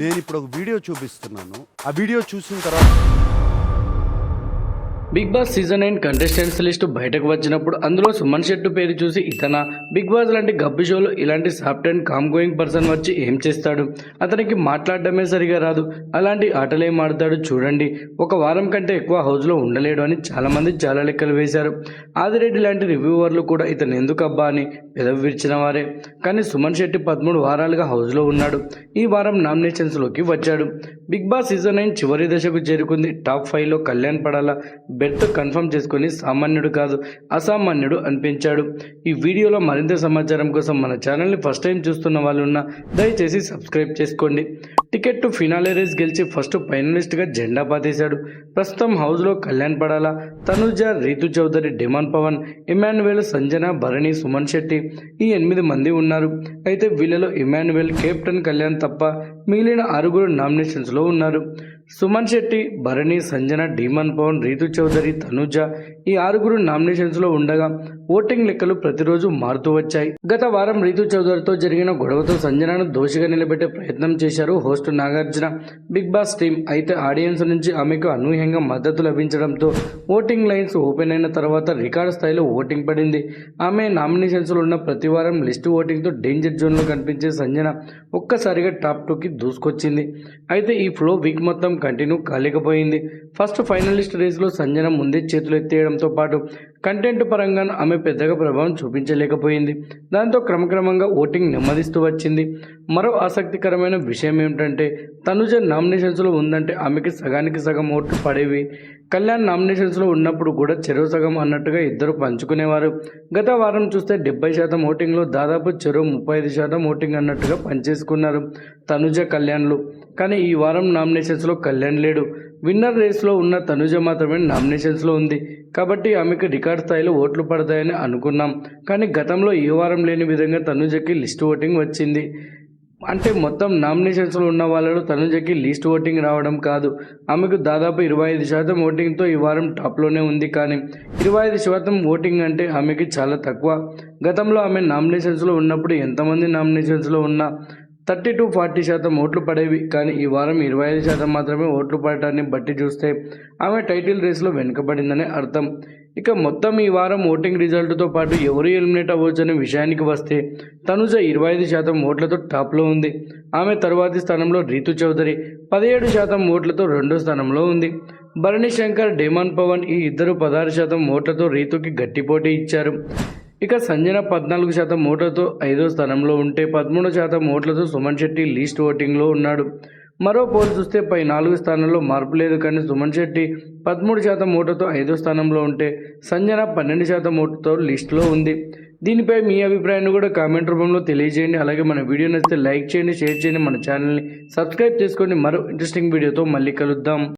నేను ఇప్పుడు ఒక వీడియో చూపిస్తున్నాను. ఆ వీడియో చూసిన తర్వాత Bigg Boss season nine contestants list బయటకు వచ్చినప్పుడు అందులో సుమన్ శెట్టు పేరు చూసి ఇతన. బిగ్ బాస్ లాంటి గబ్బి షోలో ఇలాంటి soft and calm going person వచ్చి ఏం చేస్తాడు? అతనికి మాట్లాడడమే సరిగా రాదు. అలాంటి ఆటలేం ఆడతాడు చూడండి. ఒక వారం కంటే ఎక్కువ హౌస్లో ఉండలేడు అని చాలామంది చాలా లెక్కలు వేశారు. ఆదిరెడ్డి లాంటి రివ్యూవర్లు కూడా ఇతను ఎందుకు అబ్బా అని పెదవి విరిచిన వారే. కానీ సుమన్ శెట్టి పదమూడు వారాలుగా హౌస్లో ఉన్నాడు. ఈ వారం నామినేషన్స్లోకి వచ్చాడు. బిగ్ బాస్ సీజన్ నైన్ చివరి దశకు చేరుకుంది. టాప్ ఫైవ్లో కళ్యాణ్ పడాల? బెర్త్ కన్ఫర్మ్ చేసుకుని సామాన్యుడు కాదు అసామాన్యుడు అనిపించాడు. ఈ వీడియోలో మరింత సమాచారం కోసం మన ఛానల్ని ఫస్ట్ టైం చూస్తున్న వాళ్ళు ఉన్న దయచేసి సబ్స్క్రైబ్ చేసుకోండి. టికెట్ టు ఫినాలే రేస్ గెలిచి ఫస్ట్ ఫైనలిస్ట్గా జెండా పాతేశాడు. ప్రస్తుతం హౌస్లో కళ్యాణ్ పడాల తనుజ రీతు చౌదరి డిమాన్ పవన్ ఇమాన్యువల్ సంజన భరణి సుమన్ శెట్టి ఈ ఎనిమిది మంది ఉన్నారు. అయితే వీళ్ళలో ఇమాన్యువల్ కెప్టెన్ కళ్యాణ్ తప్ప మిగిలిన ఆరుగురు నామినేషన్స్లో ఉన్నారు. సుమన్ శెట్టి భరణి సంజన డీమన్ పవన్ రీతు చౌదరి తనుజ ఈ ఆరుగురు నామినేషన్స్లో ఉండగా ఓటింగ్ లెక్కలు ప్రతిరోజు మారుతూ వచ్చాయి. గత వారం రీతు చౌదరితో జరిగిన గొడవతో సంజనను దోషిగా నిలబెట్టే ప్రయత్నం చేశారు host Nagarjuna. Bigg Boss team అయితే ఆడియన్స్ నుంచి ఆమెకు అనూహ్యంగా మద్దతు లభించడంతో ఓటింగ్ లైన్స్ ఓపెన్ అయిన తర్వాత రికార్డు స్థాయిలో ఓటింగ్ పడింది. ఆమె నామినేషన్స్లో ఉన్న ప్రతి వారం లిస్ట్ ఓటింగ్తో డేంజర్ జోన్లో కనిపించే సంజన ఒక్కసారిగా టాప్ టూకి దూసుకొచ్చింది. అయితే ఈ ఫ్లో వీక్ మొత్తం కంటిన్యూ కాలేకపోయింది. ఫస్ట్ ఫైనలిస్ట్ రేస్లో సంజన ముందే చేతులు ఎత్తేయడంతో పాటు కంటెంట్ పరంగా ఆమె పెద్దగా ప్రభావం చూపించలేకపోయింది. దాంతో క్రమక్రమంగా ఓటింగ్ నెమ్మదిస్తూ వచ్చింది. మరో ఆసక్తికరమైన విషయం ఏమిటంటే తనుజ నామినేషన్స్లో ఉందంటే ఆమెకి సగానికి సగం ఓట్లు పడేవి. కళ్యాణ్ నామినేషన్స్లో ఉన్నప్పుడు కూడా చెరువు సగం అన్నట్టుగా ఇద్దరు పంచుకునేవారు. గత వారం చూస్తే డెబ్బై శాతం ఓటింగ్లో దాదాపు చెరువు ముప్పై ఐదు శాతం ఓటింగ్ అన్నట్టుగా పనిచేసుకున్నారు తనుజ కళ్యాణ్లు. కానీ ఈ వారం నామినేషన్స్లో కళ్యాణ్ లేడు. విన్నర్ రేస్లో ఉన్న తనుజ మాత్రమే నామినేషన్స్లో ఉంది. కాబట్టి ఆమెకు రికార్డ్ స్థాయిలో ఓట్లు పడతాయని అనుకున్నాం. కానీ గతంలో ఈ వారం లేని విధంగా తనుజకి లిస్ట్ ఓటింగ్ వచ్చింది. అంటే మొత్తం నామినేషన్స్లో ఉన్న వాళ్ళలో తనుజకి లీస్ట్ ఓటింగ్ రావడం కాదు. ఆమెకు దాదాపు ఇరవై ఐదు శాతం ఓటింగ్తో ఈ వారం టాప్లోనే ఉంది కానీ ఇరవై ఐదు శాతం ఓటింగ్ అంటే ఆమెకి చాలా తక్కువ. గతంలో ఆమె నామినేషన్స్లో ఉన్నప్పుడు ఎంతమంది నామినేషన్స్లో ఉన్నా థర్టీ టు ఫార్టీ శాతం ఓట్లు పడేవి. కానీ ఈ వారం ఇరవై ఐదు శాతం మాత్రమే ఓట్లు పడటాన్ని బట్టి చూస్తే ఆమె టైటిల్ రేస్లో వెనుకబడిందని అర్థం. ఇక మొత్తం ఈ వారం ఓటింగ్ రిజల్ట్తో పాటు ఎవరు ఎలిమినేట్ అవ్వచ్చనే అనే విషయానికి వస్తే తనుజ ఇరవై ఐదు శాతం ఓట్లతో టాప్లో ఉంది. ఆమె తరువాతి స్థానంలో రీతు చౌదరి పదిహేడు శాతం ఓట్లతో రెండో స్థానంలో ఉంది. భరణి శంకర్ డేమాన్ పవన్ ఈ ఇద్దరు పదహారు శాతం ఓట్లతో రీతుకి గట్టిపోటీ ఇచ్చారు. ఇక సంజన పద్నాలుగు శాతం ఓట్లతో ఐదో స్థానంలో ఉంటే పదమూడు శాతం ఓట్లతో సుమన్ శెట్టి లీస్ట్ ఓటింగ్లో ఉన్నాడు. మరో పోల్ చూస్తే పై నాలుగు స్థానంలో మార్పు లేదు కానీ సుమన్ శెట్టి పదమూడు శాతం ఓటుతో ఐదో స్థానంలో ఉంటే సంజన పన్నెండు శాతం ఓటుతో లిస్టులో ఉంది. దీనిపై మీ అభిప్రాయాన్ని కూడా కామెంట్ రూపంలో తెలియజేయండి. అలాగే మన వీడియో నచ్చితే లైక్ చేయండి షేర్ చేయండి. మన ఛానల్ని సబ్స్క్రైబ్ చేసుకోండి. మరో ఇంట్రెస్టింగ్ వీడియోతో మళ్ళీ కలుద్దాం.